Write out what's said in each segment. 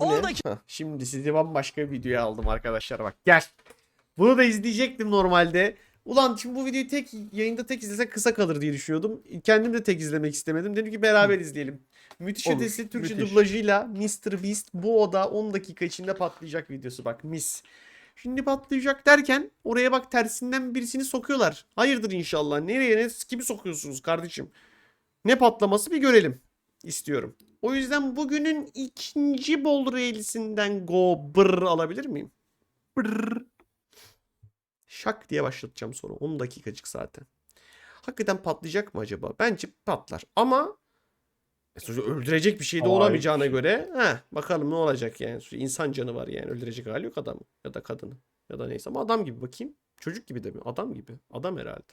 Bu 10 ne? dakika Hah, şimdi sizi bambaşka bir videoya aldım arkadaşlar bak gel. Bunu da izleyecektim normalde. Ulan şimdi bu videoyu tek yayında tek izlesek kısa kalır diye düşünüyordum. Kendim de tek izlemek istemedim. Dedim ki beraber izleyelim. Müthiş Olur, Ötesi Türkçe müthiş. dublajıyla Mr. Beast bu oda 10 dakika içinde patlayacak videosu bak mis. Şimdi patlayacak derken oraya bak tersinden birisini sokuyorlar. Hayırdır inşallah. Nereye ne kimi sokuyorsunuz kardeşim? Ne patlaması bir görelim istiyorum. O yüzden bugünün ikinci bol reelsinden go brr alabilir miyim? Brr. Şak diye başlatacağım sonra. 10 dakikacık zaten. Hakikaten patlayacak mı acaba? Bence patlar. Ama e sonuçta öldürecek bir şey de Hayır. olamayacağına göre heh, bakalım ne olacak yani. İnsan canı var yani. Öldürecek hali yok adamı. Ya da kadını. Ya da neyse ama adam gibi bakayım. Çocuk gibi de mi? Adam gibi. Adam herhalde.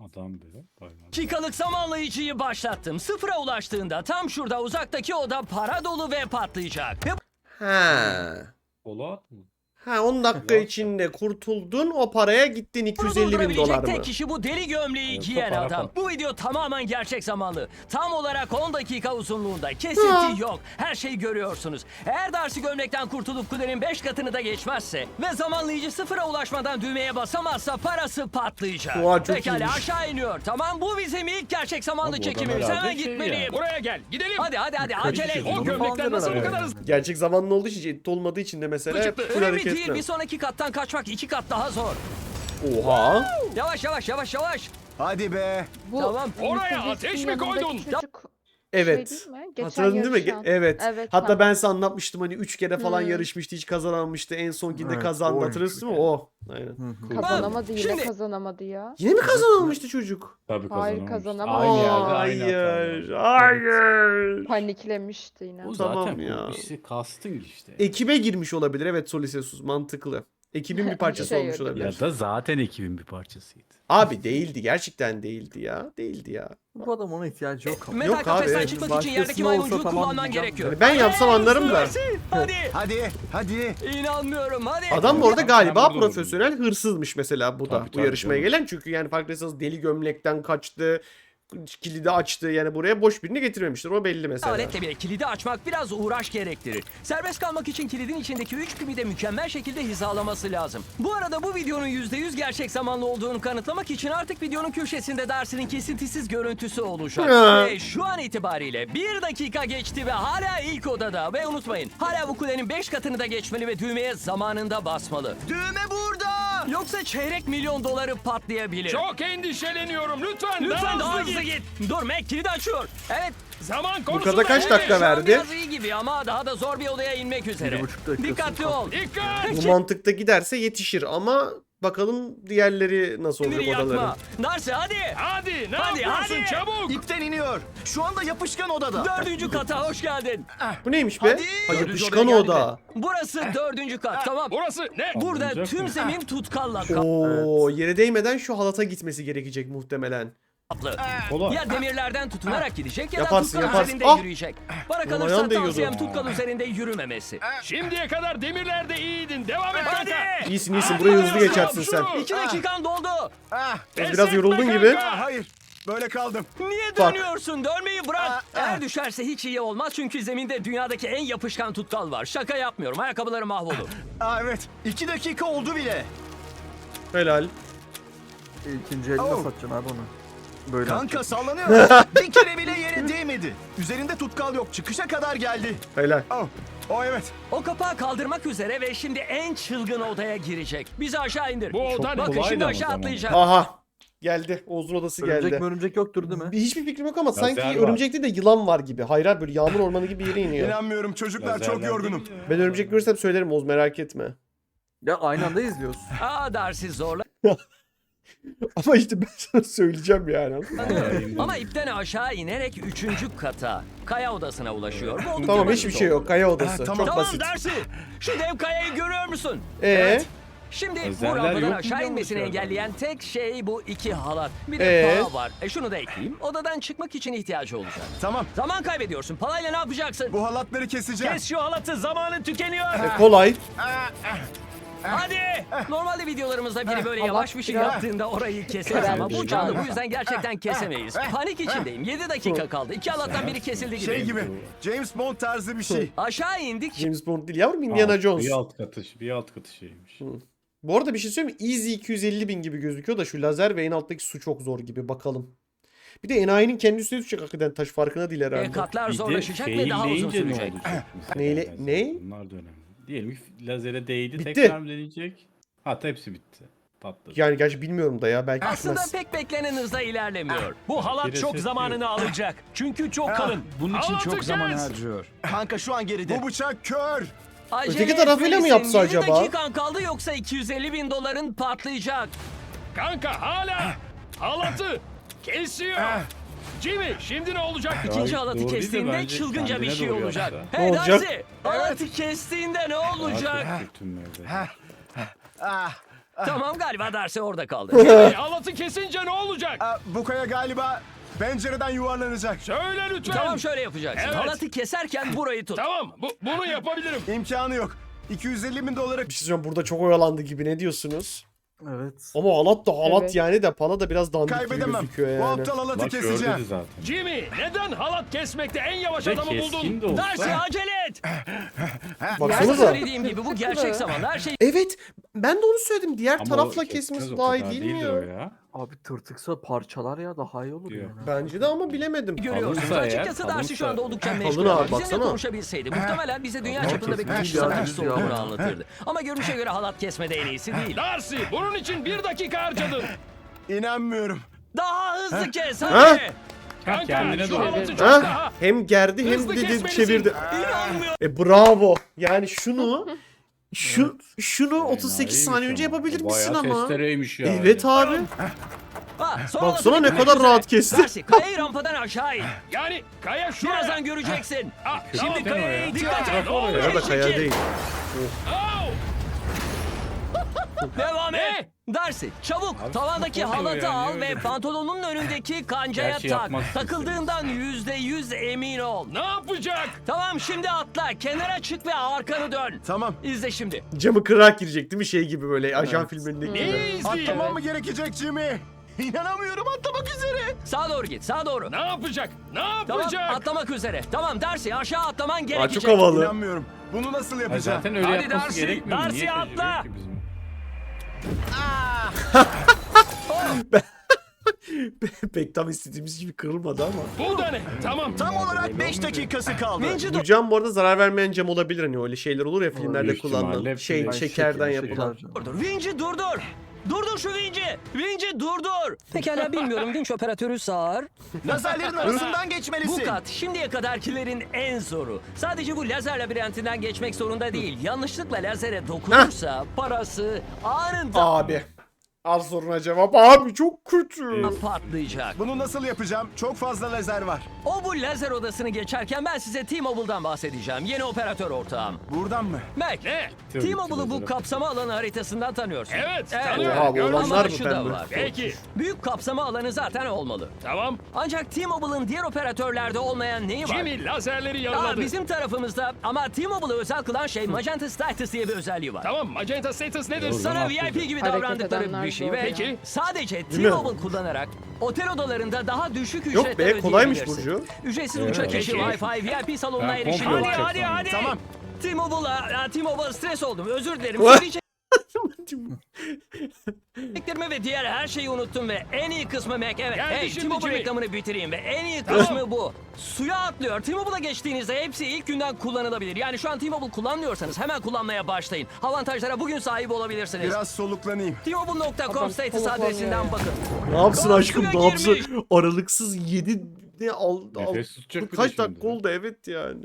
Adam böyle. Bayağı. dakikalık zamanlayıcıyı başlattım. Sıfıra ulaştığında tam şurada uzaktaki oda para dolu ve patlayacak. Ve Ha. Polat mı? Ha 10 dakika içinde kurtuldun o paraya gittin bunu 250 bin dolar mı? tek kişi bu deli gömleği giyen para adam. Bu video tamamen gerçek zamanlı. Tam olarak 10 dakika uzunluğunda. Kesinti Ha. yok. Her şeyi görüyorsunuz. Eğer Darcy gömlekten kurtulup kulenin 5 katını da geçmezse ve zamanlayıcı sıfıra ulaşmadan düğmeye basamazsa parası patlayacak. Oha, çok Pekala iyiymiş. aşağı iniyor. Tamam bu bizim ilk gerçek zamanlı çekimimiz. herhalde Hemen şey gitmeliyim. Buraya gel. Gidelim. Hadi hadi hadi acele et. O gömlekler nasıl bu kadar hızlı Gerçek zamanlı olduğu için edit olmadığı için de mesela hep Çıktı. full Önemli hareketler. değil. Bir sonraki kattan kaçmak iki kat daha zor. Oha. Yavaş yavaş yavaş yavaş. Hadi be. Bu Tamam. Oraya ateş mi koydun? Çocuk Evet. Şey değil mi? Geçen Hatırladın değil mi? yarışan. Evet. Evet, Hatta tamam. ben size anlatmıştım hani 3 kere falan Hmm. yarışmıştı hiç kazanamamıştı. En sonkinde Evet, kazandı oymuş hatırlıyorsun bir değil mi? O. Aynen. Kazanamadı yine Şimdi- kazanamadı ya. Yine mi kazanamamıştı çocuk? Tabii Hayır, kazanamamış. kazanamamış. Aynı yerde aynı Hayır. hata. Hayır. Paniklemişti yine. Bu Tamam zaten ya. bu işi casting işte. Ekibe girmiş olabilir. Evet Solisesus mantıklı. Ekibin bir parçası Şey olmuş olabilir. Ya da zaten ekibin bir parçasıydı. Abi değildi. Gerçekten değildi ya. Değildi ya. Bu adam ona ihtiyacı yok ama. Metal Yok kafesten abi, çıkmak için başkasına yerdeki olsa maymuncuğu tamam kullanman diyeceğim. gerekiyor. Yani ben yapsam anlarım da. Hadi. Hadi. Hadi. İnanmıyorum hadi. Adam bu arada Ben galiba burada olurum. profesyonel hırsızmış mesela bu da. Tabii, bu tabii yarışmaya canım. gelen. Çünkü yani farkındaysanız deli gömlekten kaçtı. Kilidi açtı. Yani buraya boş birini getirmemiştir. O belli mesela. Aletle bile kilidi açmak biraz uğraş gerektirir. Serbest kalmak için kilidin içindeki 3 pimi de mükemmel şekilde hizalaması lazım. Bu arada bu videonun %100 gerçek zamanlı olduğunu kanıtlamak için artık videonun köşesinde Darcy'nin kesintisiz görüntüsü olacak. Ve şu an itibariyle 1 dakika geçti ve hala ilk odada. Ve unutmayın hala bu kulenin 5 katını da geçmeli ve düğmeye zamanında basmalı. Düğme burada. Yoksa çeyrek milyon doları patlayabilir. Çok endişeleniyorum. Lütfen, Lütfen daha hızlı hızlı git. Dur Mac kilidi açıyor. Evet Zaman Bu konusunda kadar kaç evet. dakika Şu an verdi? Biraz iyi gibi ama daha da zor bir odaya inmek üzere. Bir buçuk dakikası Dikkatli ol. Dikkat. Bu mantıkta giderse yetişir ama bakalım diğerleri nasıl olacak Demiri odaların. yakma. Darcy hadi. Hadi ne Hadi, yapıyorsun hadi. çabuk. İpten iniyor. Şu anda yapışkan odada. Dördüncü kata hoş geldin. Bu neymiş be? Hadi. Ha, yapışkan oda. Burası dördüncü kat tamam. Burası ne? Burada tüm zemin tutkalla kaplı. Oo, yere değmeden şu halata gitmesi gerekecek muhtemelen. Polat. Ya demirlerden tutunarak gidecek ya da Yaparsın, tutkal yaparsın. üzerinde Ah! yürüyecek. Bana ayağım kalırsa değiyordu. tavsiyem tutkal üzerinde yürümemesi. Şimdiye kadar demirlerde iyiydin. Devam et Hadi. kanka. İyisin iyisin burayı hızlı geçersin sen. İki dakikan doldu. Ah, Pes Biraz yoruldun gibi. ah, hayır. Böyle kaldım. Niye Bak. dönüyorsun? Dönmeyi bırak. Eğer düşerse hiç iyi olmaz çünkü zeminde dünyadaki en yapışkan tutkal var. Şaka yapmıyorum. Ayakkabıları mahvolur. Aa, evet. İki dakika oldu bile. Helal. İkinci eline Oh. satacaksın abi onu. Böyle Kanka sallanıyor. bir kere bile yere değmedi. Üzerinde tutkal yok. Çıkışa kadar geldi. Helal. Oh, oh evet. O kapağı kaldırmak üzere ve şimdi en çılgın odaya girecek. Bizi aşağı indir. Bu oda ne? Bakın şimdi aşağı atlayacak. Aha. Geldi. Oğuz'un odası Örümcek geldi. mi örümcek yoktur değil mi? Bir- Hiçbir fikrim yok ama sanki var. örümcek değil de yılan var gibi. Hayır abi böyle yağmur ormanı gibi yere iniyor. İnanmıyorum çocuklar. Lazerler çok yorgunum. Ben örümcek görürsem söylerim Oğuz merak etme. Ya aynı anda izliyoruz. Aa Darcy zorla. Ama işte ben sana söyleyeceğim yani. Ama ipten aşağı inerek üçüncü kata, kaya odasına ulaşıyor. Bu oldukça tamam basit hiçbir şey oldu. yok. Kaya odası. Ha, tamam. Çok Tamam basit. Darcy. Şu dev kayayı görüyor musun? Ee? Şimdi bu Lazerler rampadan yok aşağı inmesini engelleyen tek şey bu iki halat. Bir de Ee? pala var. E şunu da ekleyeyim. Odadan çıkmak için ihtiyacı olacak. Tamam. Zaman kaybediyorsun. Palayla ne yapacaksın? Bu halatları keseceğim. Kes şu halatı zamanın tükeniyor. E, kolay. Hadi. Normalde videolarımızda biri böyle yavaş bir şey ya. yaptığında orayı keseriz ama bu canlı bu yüzden gerçekten kesemeyiz. Panik içindeyim. 7 dakika kaldı. İki Allah'tan biri kesildi gibi. Şey gibi. James Bond tarzı bir şey. Aşağı indik. James Bond değil yavrum Indiana Alt- Jones. Bir alt katı, bir alt katı şeymiş. Bu arada bir şey söyleyeyim mi? Easy 250 bin gibi gözüküyor da şu lazer ve en alttaki su çok zor gibi bakalım. Bir de enayinin kendi üstüne düşecek hakikaten taş farkına değil E, herhalde. katlar Bir de zorlaşacak ve daha uzun failleyince ne sürecek. olacak mesela? Neyle- ne? Bunlar da önemli. Diyelim ki lazere değdi, Bitti. tekrar mı deneyecek? Hatta hepsi bitti. Patladı. Yani gerçi bilmiyorum da ya belki Aslında düşmez. pek beklenen hızda ilerlemiyor. Bu halat çok zamanını alacak. Çünkü çok kalın. Bunun için çok zaman harcıyor. Kanka şu an geride. Bu bıçak kör. Acele Öteki tarafıyla mı yapsa acaba? dakikan kaldı yoksa 250 bin doların patlayacak. Kanka hala halatı kesiyor. Jimmy şimdi ne olacak? İkinci Doğru halatı değil de kestiğinde bence çılgınca bir kendine şey doğru olacak. yapsa. Hey Ne olacak? Darcy, halatı kestiğinde ne olacak? Ah, tamam galiba Darcy orada kaldı. Jimmy halatı kesince ne olacak? ah, bu kaya galiba pencereden yuvarlanacak. Söyle lütfen. tamam şöyle yapacaksın. Evet. Halatı keserken burayı tut. Tamam bu, bunu yapabilirim. İmkanı yok. 250 bin dolara Bir şey söyleyeceğim burada çok oyalandı gibi ne diyorsunuz? Evet. Ama halat da halat Evet. yani de pala da biraz dandik gibi kaybedemem. gözüküyor Bu yani. aptal halatı Bak gördü keseceğim. zaten. Jimmy neden halat kesmekte en yavaş Ve adamı keskin buldun? de olsa. Darcy acele et. Her Baksanıza. söylediğim gibi bu gerçek zaman. Her şey Evet ben de onu söyledim. Diğer Ama tarafla kesmez, kesmesi o daha iyi kadar değil mi değildir o ya? Abi tırtıksa parçalar ya daha iyi olur Diyor. yani. Bence de ama bilemedim. görüyorsunuz. Kalınsa eğer, Açıkçası Darcy şu anda kalınsa- oldukça meşgul. abi, Bizimle baksana. konuşabilseydi muhtemelen bize dünya çapında bir kesmiş güç ya, sanatçısı düz ya. olduğunu anlatırdı. Ama görünüşe göre halat kesmede en iyisi değil. Darcy bunun için bir dakika harcadın. İnanmıyorum. Daha hızlı kes Ha? hadi. Kanka kendine şu doğru. halatı çok Ha? daha. Hem gerdi hem Hızlı de kesmelisin. çevirdi. İnanmıyorum. E bravo. Yani şunu şu şunu 38 Fenaymış saniye önce ama. yapabilir misin Bayağı ama? testereymiş ya. Evet abi. Ha, Baksana halatı ne kadar rahat kesti. Darcy kayayı rampadan aşağı in. Yani kaya şuraya. Birazdan göreceksin. Ah, Şimdi kayaya dikkat et. Ne oluyor? Ya da kaya değil. Au! Devam et. Ne? Darcy çabuk Abi, tavandaki çok oluyor halatı yani, al öyle. ve pantolonun önündeki kancaya Gerçi tak. Takıldığından yüzde yüz emin ol. Ne yapacak? Tamam şimdi atla. Kenara çık ve arkanı dön. Tamam. İzle şimdi. Camı kırarak girecek değil mi şey gibi böyle ajan filmlerindeki gibi. Neyi izleyeyim? Atlamam mı gerekecek Jimmy? İnanamıyorum atlamak üzere. Sağa doğru git. Sağa doğru. Ne yapacak? Ne Tamam yapacak? atlamak üzere. Tamam Darcy aşağı atlaman Aa, gerekecek. çok havalı. İnanmıyorum. Bunu nasıl yapacağım? zaten öyle Hadi yapması Darcy, gerekmiyor. Darcy Niye atla. ki bizim? Pek tam istediğimiz gibi kırılmadı ama. Bu da ne? Tamam. Tam olarak 5 dakikası kaldı. Bu cam bu arada zarar vermeyen cam olabilir hani öyle şeyler olur ya filmlerde kullanılan. ihtimalle Şey şekerden şeker- yapılan. şeker- Dur Vinci durdur. Durdur şu Vinci. Vinci durdur. Pekala bilmiyorum. Vinç operatörü sağır. Lazerlerin arasından Bu geçmelisin. kat şimdiye kadarkilerin en zoru. Sadece bu lazer labirentinden geçmek zorunda değil. Yanlışlıkla lazere dokunursa parası anında Abi. Az soruna cevap. Abi çok kötü. patlayacak. Bunu nasıl yapacağım? Çok fazla lazer var. O bu lazer odasını geçerken ben size T-Mobile'dan bahsedeceğim. Yeni operatör ortağım. Buradan mı? Mac, Ne? T-Mobile'ı bu kapsama alanı haritasından tanıyorsun. Evet, tanıyorum. Oha bu olanlar Ama mı şu da pembe? var. Peki. Büyük kapsama alanı zaten olmalı. Tamam. Ancak T-Mobile'ın diğer operatörlerde olmayan neyi var? Jimmy lazerleri Aa, bizim tarafımızda ama T-Mobile'ı özel kılan şey Magenta Status diye bir özelliği var. Tamam magenta status nedir? Sana. VIP gibi Hareket davrandıkları edenler zor ve. Peki. sadece? T-Mobile kullanarak otel odalarında daha düşük Yok ücretler be kolaymış ödeyebilirsin. Burcu. Ücretsiz Evet. uçak işi. Wi-Fi, VIP salonuna erişim. Hadi hadi hadi. Tamam. T-Mobile'a, T-Mobile stres oldum. Özür dilerim. What? Söyleyeceklerimi ve diğer her şeyi unuttum ve en iyi kısmı Mac. Evet, Geldi hey şimdi T-Mobile Jimmy. reklamını bitireyim ve en iyi Tamam. kısmı bu. Suya atlıyor. T-Mobile'a geçtiğinizde hepsi ilk günden kullanılabilir. Yani şu an T-Mobile kullanmıyorsanız hemen kullanmaya başlayın. Avantajlara bugün sahip olabilirsiniz. Biraz soluklanayım. T-Mobile.com status adresinden bakın. Ne yapsın aşkım ne yapsın? Aralıksız 7 ne al, al Nefes tutacak bir de kaç şimdi. dakika oldu evet yani.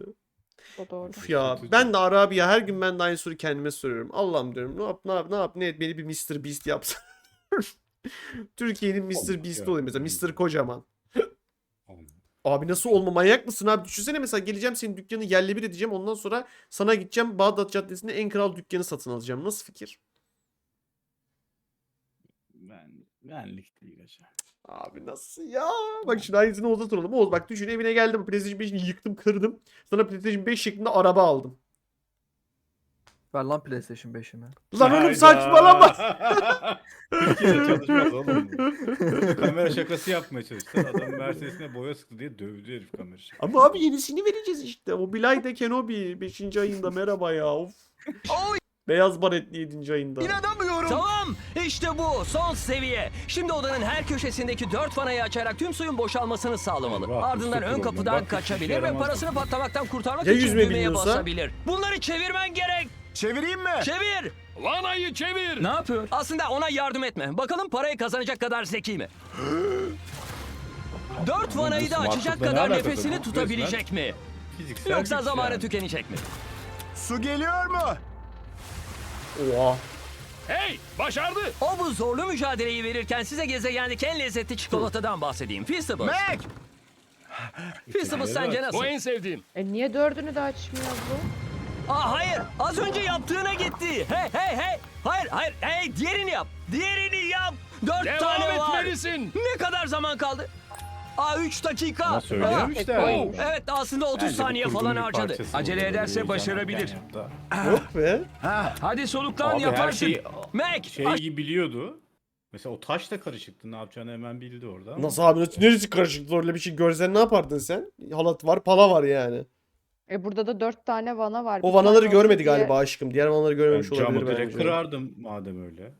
O doğru. Üf ya ben de ara abi ya her gün ben de aynı soruyu kendime soruyorum. Allah'ım diyorum ne yap ne yap ne yap ne et beni bir Mr. Beast yapsın. Türkiye'nin Mr. Ya. olayım mesela Mr. Kocaman. Abi nasıl olma manyak mısın abi? Düşünsene mesela geleceğim senin dükkanı yerle bir edeceğim. Ondan sonra sana gideceğim Bağdat Caddesi'nde en kral dükkanı satın alacağım. Nasıl fikir? Ben, benlik değil hocam. Abi nasıl ya? Bak şimdi aynısını Oğuz'a soralım. Oğuz bak düşün evine geldim. PlayStation 5'ini yıktım kırdım. Sana PlayStation 5 şeklinde araba aldım. Ver lan PlayStation 5'imi. Lan oğlum saçmalama. Türkiye'de çalışmaz oğlum. Kamera şakası yapmaya çalıştı. Adam Mercedes'ine boya sıktı diye dövdü herif kamera şakası. Ama abi yenisini vereceğiz işte. O Bilay de Kenobi 5. ayında merhaba ya. Of. Oy! Beyaz baretli 7. ayında. İnanamıyorum. Tamam işte bu son seviye. Şimdi odanın her köşesindeki dört vanayı açarak tüm suyun boşalmasını sağlamalı. Eyvah, Ardından ön kapıdan. Bak, kaçabilir işe ve yaramaz parasını patlamaktan kurtarmak Ya için yüzme düğmeye basabilir. Bunları çevirmen gerek. Çevireyim mi? Çevir. Vanayı çevir. Ne yapıyor? Aslında ona yardım etme. Bakalım parayı kazanacak kadar zeki mi? Dört vanayı da açacak smartlıkla ne kadar alakası nefesini var? tutabilecek mi? Fiziksel Yoksa güç zamanı yani. tükenecek mi? Su geliyor mu? Oha. Hey başardı. O bu zorlu mücadeleyi verirken size gezegendeki en lezzetli çikolatadan bahsedeyim. Feastables. Mac! Feastables sence nasıl? Bu en sevdiğim. E niye dördünü de açmıyor bu? Aa hayır. Az önce yaptığına gitti. Hey hey hey. Hayır hayır. Hey diğerini yap. Diğerini yap. Dört Devam tane var. etmelisin. Ne kadar zaman kaldı? Aa 3 dakika. Söylüyorum Aa, işte. Oh. Evet aslında 30 Bence bu saniye kurgunun falan bir harcadı. parçası Acele ederse başarabilir. yaptı. Yok be. Hadi soluklan Abi her yaparsın. şeyi Mac. şey aç- gibi biliyordu. Mesela o taş da karışıktı. Ne yapacağını hemen bildi orada. ama- Nasıl abi nasıl- neresi karışık öyle bir şey görsen ne yapardın sen? Halat var pala var yani. E burada da dört tane vana var. O Bir vanaları tane görmedi diye- galiba aşkım. Diğer vanaları Ben görmemiş camı olabilir direkt bence. kırardım madem öyle.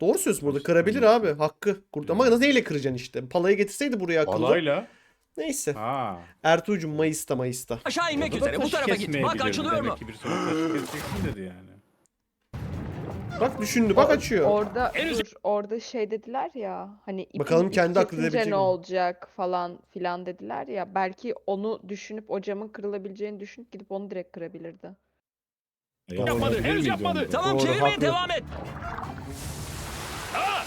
Doğru söylüyorsun burada kırabilir abi. Hakkı. Kurt ama nasıl neyle kıracaksın işte? Palayı getirseydi buraya akıllı. Balayla. Neyse. Ha. Ertuğ'cum Mayıs'ta Mayıs'ta. Aşağı inmek Orada da üzere. Bu tarafa git. Bak açılıyor mu? Bir keseceksin dedi yani. Bak düşündü bak açıyor. Orada En dur, orada şey dediler ya hani ipin Bakalım ipi kendi aklı kesince edebilecek ne mi? olacak falan filan dediler ya belki onu düşünüp o camın kırılabileceğini düşünüp gidip onu direkt kırabilirdi. E, Yapmadı, henüz yapmadı. Tamam Doğru, çevirmeye haklı. devam et.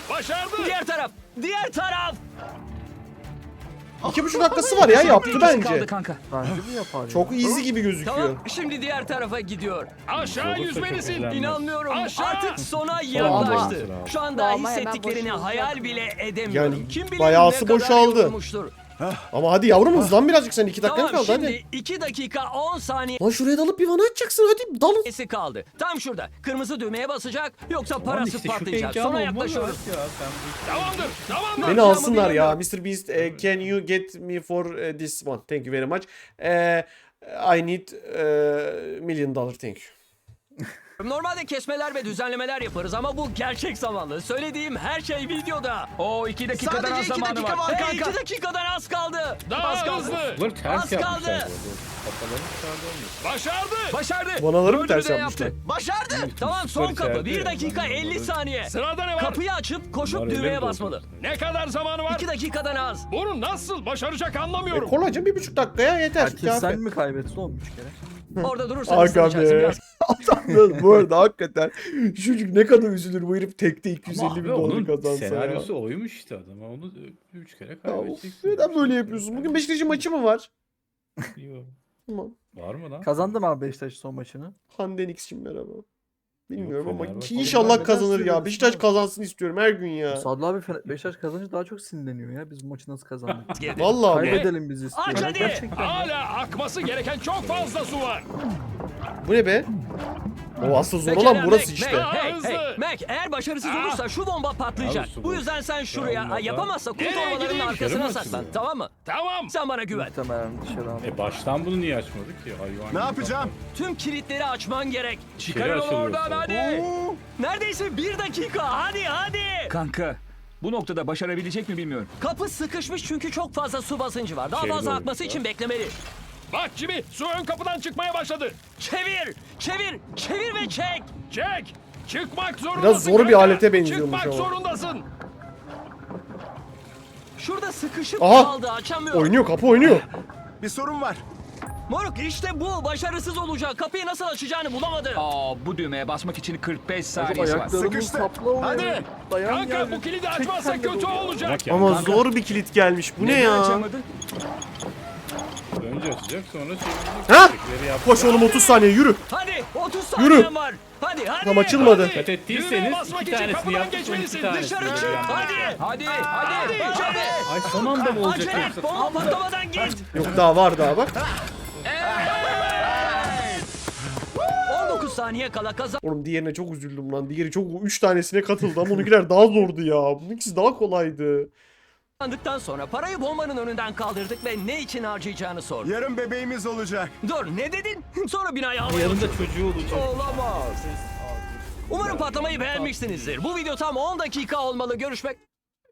Başardı. Diğer taraf. Diğer taraf. İki buçuk dakikası var ya yaptı bence. kaldı kanka. Bence mi yapar ya? Çok easy gibi gözüküyor. Tamam şimdi diğer tarafa gidiyor. Aşağı yüzmelisin. İnanmıyorum. Aşağı. Artık sona yaklaştı. Şu anda Ama hemen hissettiklerini hayal bile edemiyorum. Yani Kim bilir bayağısı ne kadar boşaldı. yorulmuştur. Ama hadi yavrum hızlan birazcık sen iki dakikan Tamam kaldı şimdi hadi. 2 dakika 10 saniye Lan şuraya dalıp bir vana açacaksın hadi dalın. Sesi kaldı. Tam şurada. Kırmızı düğmeye basacak yoksa Aman parası işte şu patlayacak. heyecan Sona olmaz yaklaşıyoruz. Ya, sen bu Tamamdır. Tamamdır. Beni alsınlar ya. Mr. Beast, eh, can you get me for eh, this one? Thank you very much. Eh, I need eh, million dollar thank you. Normalde kesmeler ve düzenlemeler yaparız ama bu gerçek zamanlı. Söylediğim her şey videoda. O iki dakikadan Sadece az iki zamanı dakika var. var Hey, kanka. 2 dakikadan az kaldı. Daha az kaldı. hızlı. Bunları ters Az yapmışlar. kaldı. bu arada. Kafalarını dışarıda olmuş. Başardı. Başardı. Vanaları mı Dördünü ters de yapmışlar? yaptı. Başardı. Tamam son kapı. serdi 1 ya, dakika ben 50 onları- saniye. Sırada ne var? Kapıyı açıp koşup Bunlar düğmeye basmalı. Ne kadar zamanı var? 2 dakikadan az. Bunu nasıl başaracak E, anlamıyorum. kolayca bir buçuk dakikaya yeter. Herkes sen mi kaybettin oğlum üç kere? Orada durursan Aga ısınacaksın be. biraz. Adamlar bu arada hakikaten çocuk ne kadar üzülür bu herif tekte Ama 250 bin abi dolar onun kazansa ya. senaryosu oymuş işte adam. Onu üç kere Ya of, kaybedeceksin. neden böyle yapıyorsun? Bugün Beşiktaş'ın maçı mı var? Yok. Tamam. Var mı lan? Kazandım abi Beşiktaş son maçını. Hande Nix'cim merhaba. Bilmiyorum ama Fenerbahçe. ki inşallah kazanır ya. Beşiktaş kazansın istiyorum her gün ya. Sadlı abi Fener- Beşiktaş kazanınca daha çok sinirleniyor ya. Biz bu maçı nasıl kazandık? Vallahi be. Kaybedelim biz istiyoruz. hadi. Gerçekten. Hala akması gereken çok fazla su var. Bu ne be? O asıl zor Pekala, olan burası Mac, işte. Mac, hey, hey, Mac eğer başarısız olursa şu bomba patlayacak. Abi su Bu yüzden sen şuraya Olmadan- yapamazsa kum Nereye torbalarının gideyim? arkasına Dışarı mı saklan. açılıyor? Tamam mı? Tamam. Sen bana güven. Muhtemelen dışarı abi. E baştan bunu niye açmadık ki? Hayvan Ne yapacağım? Tüm kilitleri açman gerek. Çıkarın onu açılıyor oradan sonra. hadi. Neredeyse bir dakika. Hadi hadi. Kanka bu noktada başarabilecek mi bilmiyorum. Kapı sıkışmış çünkü çok fazla su basıncı var. Daha Çevir fazla doğru. akması için beklemeli. Bak Jimmy su ön kapıdan çıkmaya başladı. Çevir, çevir, çevir ve çek. Çek. Çıkmak zorundasın. zor bir alete benziyormuş Çıkmak ama. zorundasın. Şurada sıkışıp Aha! kaldı, açamıyor. Oynuyor kapı oynuyor. Bir sorun var. Moruk işte bu. Başarısız olacak. Kapıyı nasıl açacağını bulamadı. Aa bu düğmeye basmak için 45 Acaba saniyesi var. ayaklarımın Sıkıştı. oluyor. Hadi. Dayan Kanka yani. bu kilidi açmazsak kötü olacak. Ama zor bir kilit gelmiş. Bu ne ya? açamadı? Önce açacak sonra çevirecek. Ha? Koş oğlum 30 saniye yürü. Hadi 30 Yürü. saniyen var. Hadi hadi. Tam açılmadı. Dikkat ettiyseniz iki tanesini yaptık son iki tanesini. Dışarı çık. Hadi. Hadi hadi. Hadi. Ay son anda mı olacak Acele et. yoksa? Bomba patlamadan git. Yok daha var daha bak. 19 saniye kala Oğlum diğerine çok üzüldüm lan. Diğeri çok 3 tanesine katıldı ama onunkiler daha zordu ya. Bunun daha kolaydı. Kazandıktan sonra parayı bombanın önünden kaldırdık ve ne için harcayacağını sordu. Yarın bebeğimiz olacak. Dur ne dedin? Sonra binayı havaya Yarın da çocuğu olacak. Olamaz. Umarım patlamayı beğenmişsinizdir. Bu video tam 10 dakika olmalı. Görüşmek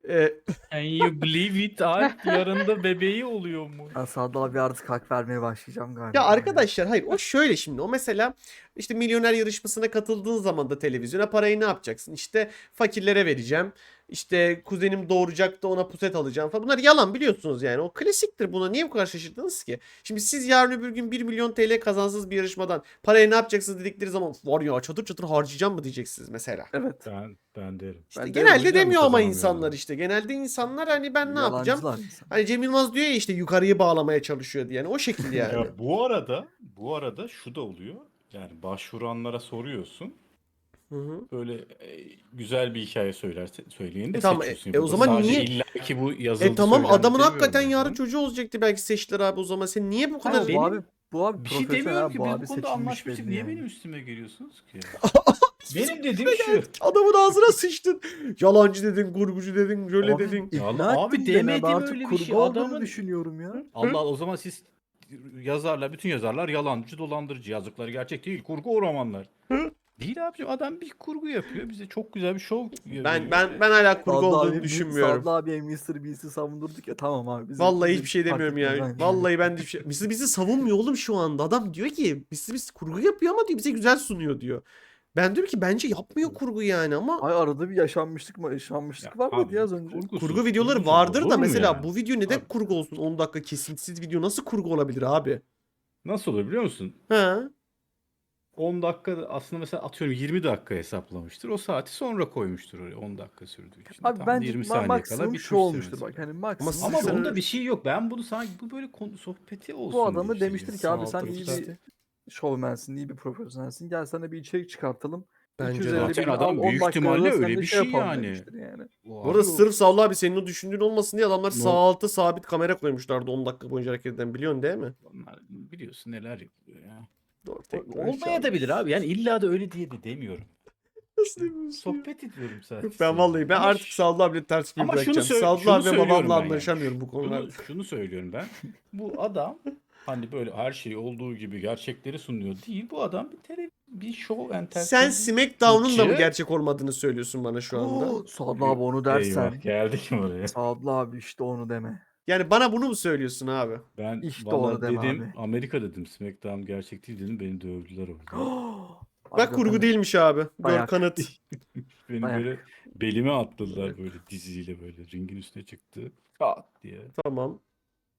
Ee, Can you believe it Alp? Yarın da bebeği oluyor mu? Ben Sadal abi artık hak vermeye başlayacağım galiba. Ya arkadaşlar hayır o şöyle şimdi o mesela işte milyoner yarışmasına katıldığın zaman da televizyona parayı ne yapacaksın? İşte fakirlere vereceğim. İşte kuzenim doğuracak da ona puset alacağım falan. Bunlar yalan biliyorsunuz yani. O klasiktir buna. Niye bu kadar şaşırdınız ki? Şimdi siz yarın öbür gün 1 milyon TL kazansız bir yarışmadan parayı ne yapacaksınız dedikleri zaman var ya çatır çatır harcayacağım mı diyeceksiniz mesela. Evet. Ben, ben derim. İşte Ben de genelde yüzden demiyor ama insanlar işte. Genelde insanlar hani ben ne yapacağım? Yalancılar insan. Hani Cem Yılmaz diyor ya işte yukarıyı bağlamaya çalışıyor diye. Yani o şekilde yani. Ya bu arada bu arada şu da oluyor. Yani başvuranlara soruyorsun. Hı hı. Böyle e, güzel bir hikaye söylerse söyleyeni de E tamam, e- seçiyorsun. e o Burada zaman sadece niye- illa ki bu yazıldı E tamam söylendi adamın demiyorum hakikaten ben. yarın çocuğu olacaktı belki seçtiler abi o zaman. Sen niye bu kadar... Ama benim- bu abi bu abi Bir şey profesyonel demiyorum abi, ki bu biz abi bu konuda seçilmiş anlaşmıştık. belli Niye yani. benim üstüme geliyorsunuz ki? benim dediğim şu. Adamın ağzına sıçtın. Yalancı dedin, kurgucu dedin, şöyle Abi, dedin. ikna Vallahi abi ettin beni. Ben demedim artık öyle bir kurgu şey. olduğunu Adamın- düşünüyorum ya. Allah Allah o zaman siz yazarlar, bütün yazarlar yalancı, dolandırıcı yazdıkları gerçek değil. Kurgu o romanlar. Değil abicim adam bir kurgu yapıyor. Bize çok güzel bir şov yapıyor. Ben ben ben hala kurgu Sadal olduğunu abi- düşünmüyorum. Sadal abiye Mr. Beast'i savundurduk ya tamam abi. Bizim, Vallahi hiçbir şey demiyorum ya. aynı. Vallahi ben de bir şey... Bizi, bizi savunmuyor oğlum şu anda. Adam diyor ki bizi biz kurgu yapıyor ama diyor bize güzel sunuyor diyor. Ben diyorum ki bence yapmıyor kurgu yani ama Ay arada bir yaşanmışlık mı yaşanmışlık var mıydı ya az önce? kurgu videoları vardır da mesela yani? bu video neden Abi. kurgu olsun? 10 dakika kesintisiz video nasıl kurgu olabilir abi? Nasıl olur biliyor musun? Ha? 10 dakika aslında mesela atıyorum 20 dakika hesaplamıştır. O saati sonra koymuştur oraya 10 dakika sürdüğü için. Abi Tam bence 20 ma- saniye kala maksimum şu bitmiştir olmuştur mesela. bak hani maksimum. Ama Sen- bunda bir şey yok. Ben bunu sanki bu böyle konu sohbeti olsun bu diye adamı şey demiştir ki abi sen iyi bir şovmensin, iyi bir profesyonelsin. Gel sana bir içerik çıkartalım. Bence de. 250 Zaten adam al, 10 büyük ihtimalle öyle bir şey yapalım yani. yani. Bu arada abi- sırf Savlı abi senin o düşündüğün olmasın diye adamlar sağ No. alta sabit kamera koymuşlardı 10 dakika boyunca hareket eden biliyorsun değil mi? Onlar biliyorsun neler yapıyor ya. Doğru teknoloji Olmaya da bilir abi. Yani illa da öyle diye de demiyorum. Nasıl demiyorsun? Sohbet ediyorum sadece. Ben vallahi ben Ama artık ş- Savlı abiyle ters bir Ama şunu bırakacağım. Savlı şunu abi ve söylüyorum babamla ben yani. anlaşamıyorum bu konularda. Şunu, şunu söylüyorum ben. Bu adam hani böyle her şey olduğu gibi gerçekleri sunuyor değil. Bu adam bir tele bir show entertainment. Sen SmackDown'un da mı İki- gerçek olmadığını söylüyorsun bana şu anda? Oo, Sadlı abi onu dersen. Eyvah, geldik mi oraya? Sadlı abi işte onu deme. Yani bana bunu mu söylüyorsun abi? Ben İşte deme dedim abi. Amerika dedim SmackDown gerçek değil dedim beni dövdüler orada. Bak kurgu değilmiş abi. Gör Bayağı. kanıt. Beni Ayak. böyle belime attılar böyle diziyle böyle ringin üstüne çıktı. Pat diye. Tamam.